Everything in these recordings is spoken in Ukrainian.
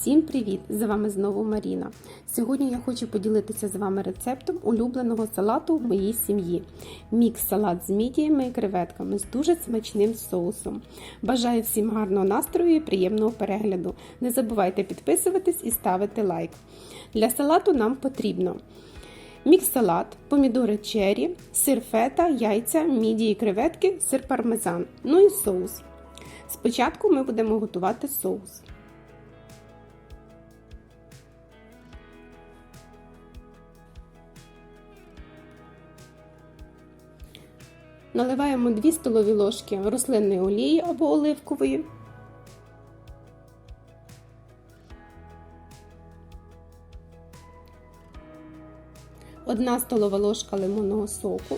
Всім привіт! З вами знову Маріна. Сьогодні я хочу поділитися з вами рецептом улюбленого салату в моїй сім'ї. Мікс салат з мідіями і креветками з дуже смачним соусом. Бажаю всім гарного настрою і приємного перегляду. Не забувайте підписуватись і ставити лайк. Для салату нам потрібно мікс-салат, помідори черрі, сир фета, яйця, мідії, креветки, сир пармезан, ну і соус. Спочатку ми будемо готувати соус. Наливаємо 2 столові ложки рослинної олії або оливкової. Одна столова ложка лимонного соку.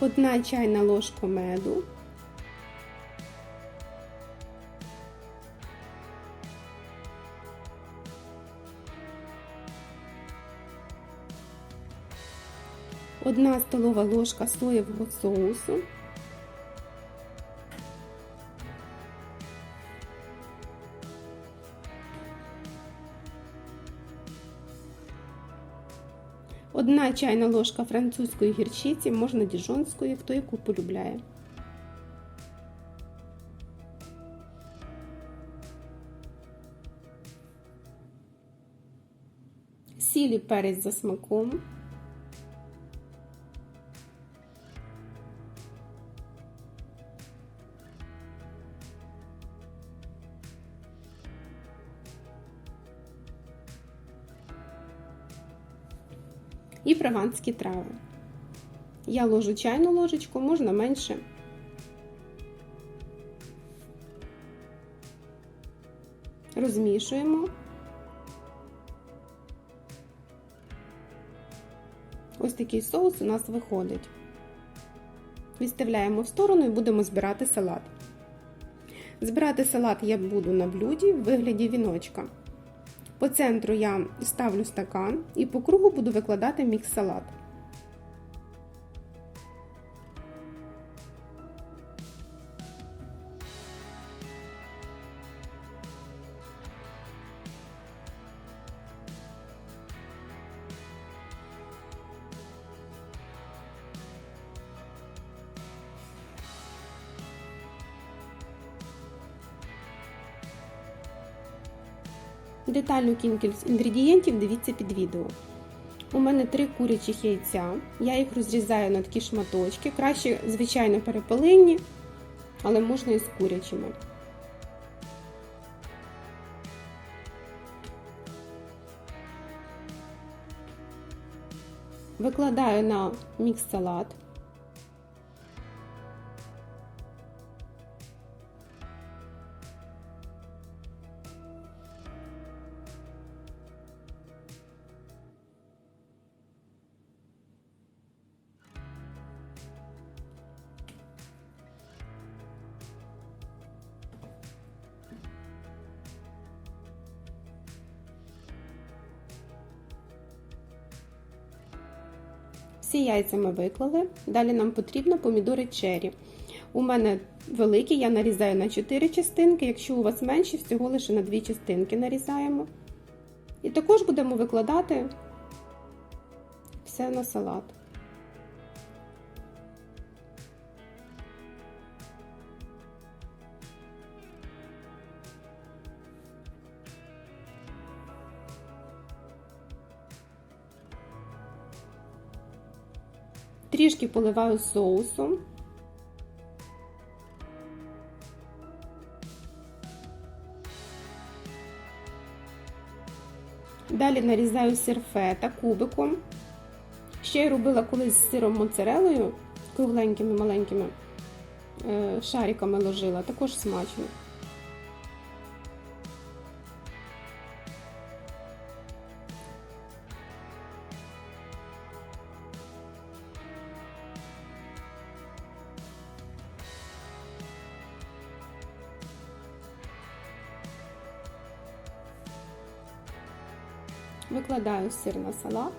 Одна чайна ложка меду. Одна столова ложка соєвого соусу. Одна чайна ложка французької гірчиці, можна діжонської, хто яку полюбляє. Сіль і перець за смаком. І прованські трави. Я ложу чайну ложечку, можна менше. Розмішуємо. Ось такий соус у нас виходить. Відставляємо в сторону і будемо збирати салат. Збирати салат я буду на блюді в вигляді віночка. По центру я ставлю стакан і по кругу буду викладати мікс-салат. Детальну кількість інгредієнтів дивіться під відео. У мене три курячих яйця. Я їх розрізаю на такі шматочки. Краще, звичайно, перепелинні, але можна і з курячими. Викладаю на мікс салат. Всі яйця ми виклали. Далі нам потрібно помідори черрі. У мене великі, я нарізаю на 4 частинки. Якщо у вас менші, всього лише на 2 частинки нарізаємо. І також будемо викладати все на салат. Трішки поливаю соусом. Далі нарізаю сир фета кубиком. Ще я робила колись з сиром моцарелою, кругленькими маленькими е, шариками ложила, також смачно. Викладаю сир на салат.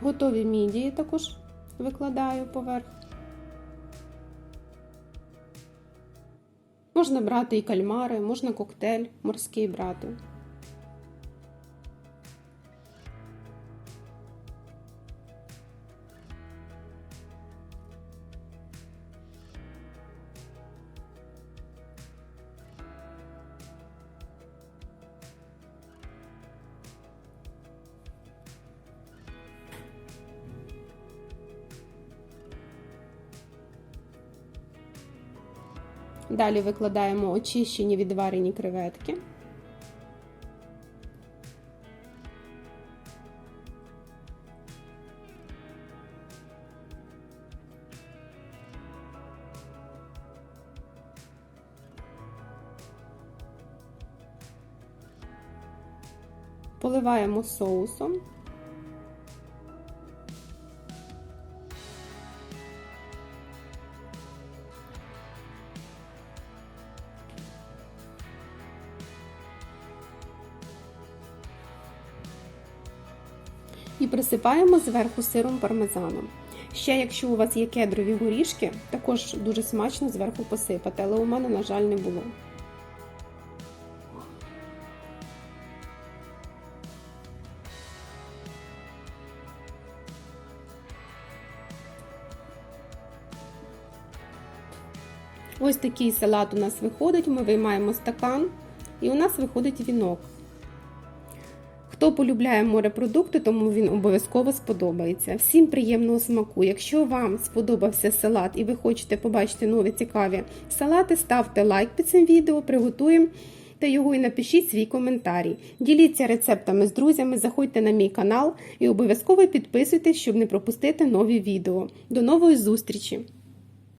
Готові мідії також викладаю поверх. Можна брати і кальмари, можна коктейль морський брати. Далі викладаємо очищені відварені креветки. Поливаємо соусом. І присипаємо зверху сиром пармезаном. Ще, якщо у вас є кедрові горішки, також дуже смачно зверху посипати, але у мене, на жаль, не було. Ось такий салат у нас виходить. Ми виймаємо стакан, і у нас виходить вінок. Хто полюбляє морепродукти, тому він обов'язково сподобається. Всім приємного смаку! Якщо вам сподобався салат і ви хочете побачити нові цікаві салати, ставте лайк під цим відео, приготуємо його і напишіть свій коментарій. Діліться рецептами з друзями, заходьте на мій канал і обов'язково підписуйтесь, щоб не пропустити нові відео. До нової зустрічі!